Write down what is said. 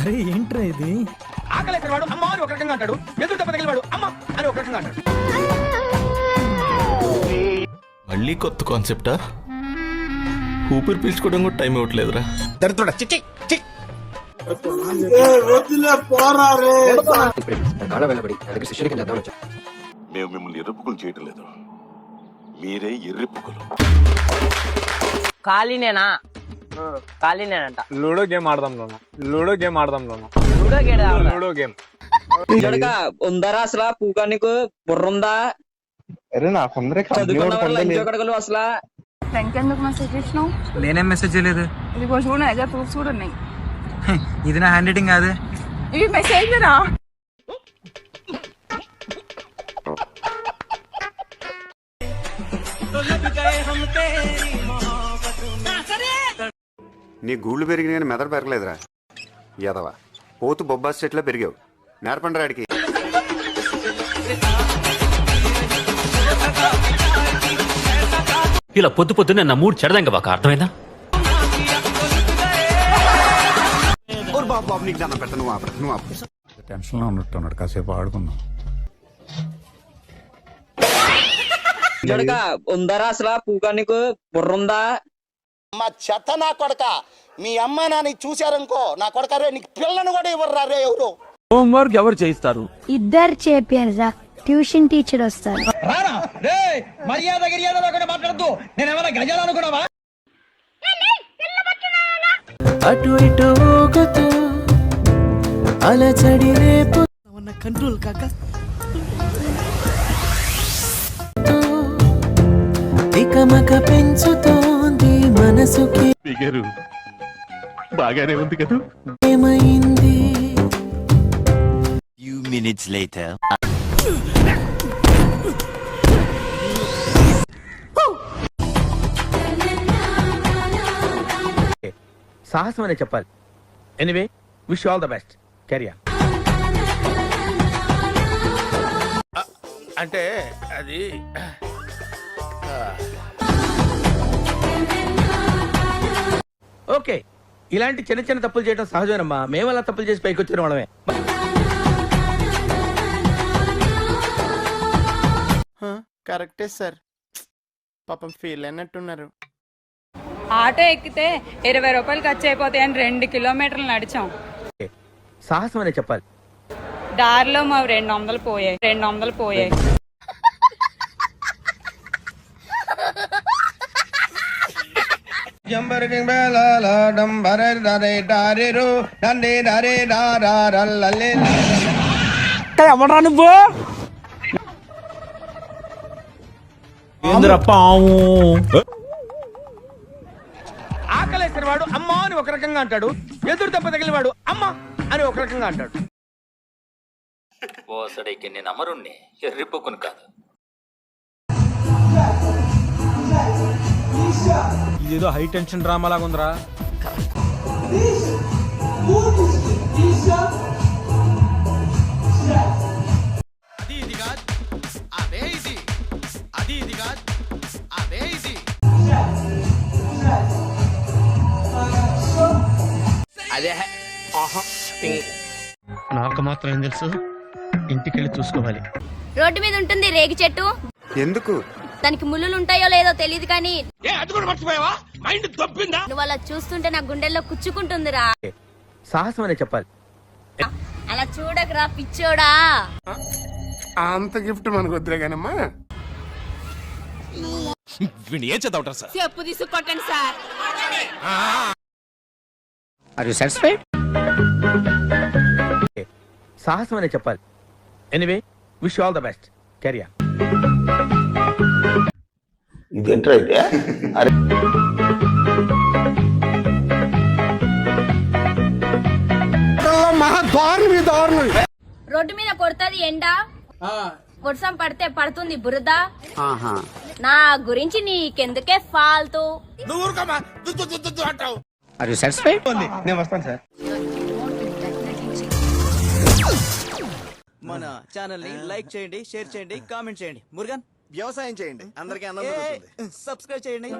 అరే ఏంట్రా ఇది? ఆకలేసిన వాడు అమ్మ అని ఒక రకంగా అంటాడు. ఎదురు దెబ్బ తగిలిన వాడు అమ్మ అని ఒక రకంగా అంటాడు. మళ్ళీ కొత్త కాన్సెప్టా? ఊపిరి పీల్చుకోవడం కూడా టైం ఇవ్వట్లేదురా. దరిద్రుడా చిచ్చి చి మేము మిమ్మల్ని ఎరుపుకులు చేయటం లేదు. మీరే ఎర్రిపుకులు ఖాళీనేనా? ఖాళీనేనంట. లూడో గేమ్ ఆడదాం లోన. లూడో గేమ్ ఆడదాం లోన. Ludo game. Ludo game. ఉందరా అసలు? పూగా నీకు బుర్రుందా? అరే నాకుందరే చదువుకున్న కొడగలు అసలు? ఎందుకు మెసేజ్ చేసినావు? నేనేం మెసేజ్ చేయలేదు. దగ్గర ప్రూఫ్స్ కూడా ఉన్నాయి. ఇది నా హ్యాండ్ రైటింగ్ కాదే. ఇవి మెసేజ్ రా. నీ గూళ్ళు పెరిగిన కానీ మెదడు పెరగలేదురా. ఎదవా పోతు బొబ్బాస్ చెట్ల పెరిగావు. నేర్పండి రాడికి ఇలా పొద్దు పొద్దున్నే నా మూడు చెడదంగా ఒక అర్థమైందా? బాబు నీకు దండం పెడతా నువ్వు ఆపరా నువ్వు ఆపు. టెన్షన్లో ఉన్నట్టున్నాడు కాసేపు ఆడుకుందాం. ఉందరా అసలు? పూగా నీకు బుర్రుందా మా చెత్త నా కొడక. మీ అమ్మ నాన్న చూశారనుకో నా కొడక రే నీకు పిల్లను కూడా ఇవ్వరు రే ఎవరు? హోంవర్క్ ఎవరు చేయిస్తారు? ఇద్దరు చేపారు సార్ ట్యూషన్ టీచర్ వస్తారు. రారా రే మర్యాద గిర్యాద లేకుండా మాట్లాడద్దు. నేను ఏమైనా గజాలు అనుకున్నావా? అటు ఇటు ఊగుతూ అలచడి రేపు కంట్రోల్ కాక. తికమక పెంచుతోంది మనసుకి బిగరు బాగానే ఉంది కదా? ఏమైంది? సాహసం అనే చెప్పాలి. Anyway wish all the best career అంటే అది ఓకే. ఇలాంటి చిన్న చిన్న తప్పులు చేయడం సహజమేనమ్మా. మేము అలా తప్పులు చేసి పైకి వచ్చిన వాళ్ళమే. కరెక్టే సార్. పాపం ఫీల్ అయినట్టున్నారు. ఆటో ఎక్కితే ఇరవై రూపాయలు ఖర్చు అయిపోతాయి అని రెండు కిలోమీటర్లు నడిచాం. సాహసం అనే చెప్పాలి. దారిలో మా రెండు వందలు పోయాయి. రెండు వందలు పోయాయి. ఎవడరా నువ్వు? ఏందిరా పాము? ఆకలేసిన వాడు అమ్మ అని ఒక రకంగా అంటాడు. ఎదురు దెబ్బ తగిలిన వాడు అమ్మ అని ఒక రకంగా అంటాడు. ఓసడైకి నేను అమరుణ్ణి ఎర్రిపోకును కాదు. ఇదేదో హై టెన్షన్ డ్రామా లాగా ఉందిరా. నాకు మాత్రం ఏం తెలుసు? ఇంటికెళ్ళి చూసుకోవాలి. రోడ్డు మీద ఉంటుంది రేగి చెట్టు. ఎందుకు? దానికి ముళ్ళులు ఉంటాయో లేదో తెలియదు కానీ నువ్వు అలా చూస్తుంటే నా గుండెల్లో కుచ్చుకుంటుందిరా. సాహసం అనే చెప్పాలి. అలా చూడకరా పిచ్చోడా. అంత గిఫ్ట్ మనకు వద్దులే కానమ్మా ఏం చదవటం సార్? చెప్పు తీసుకొట్టండి సార్. ఆర్ యు సాటిస్ఫైడ్ సాహసం అనే చెప్పాలి. Anyway wish all the best career ఇదేంట్రా అయితే? అరే. రోడ్డు మీద కొడుతుంది ఎండ. వర్షం పడితే పడుతుంది బురద. నా గురించి నీకెందుకే ఫాల్తూ? మన ఛానల్ని లైక్ చేయండి షేర్ చేయండి కామెంట్ చేయండి. మురుగన్? వ్యవసాయం చేయండి. అందరికీ సబ్స్క్రైబ్ చేయండి.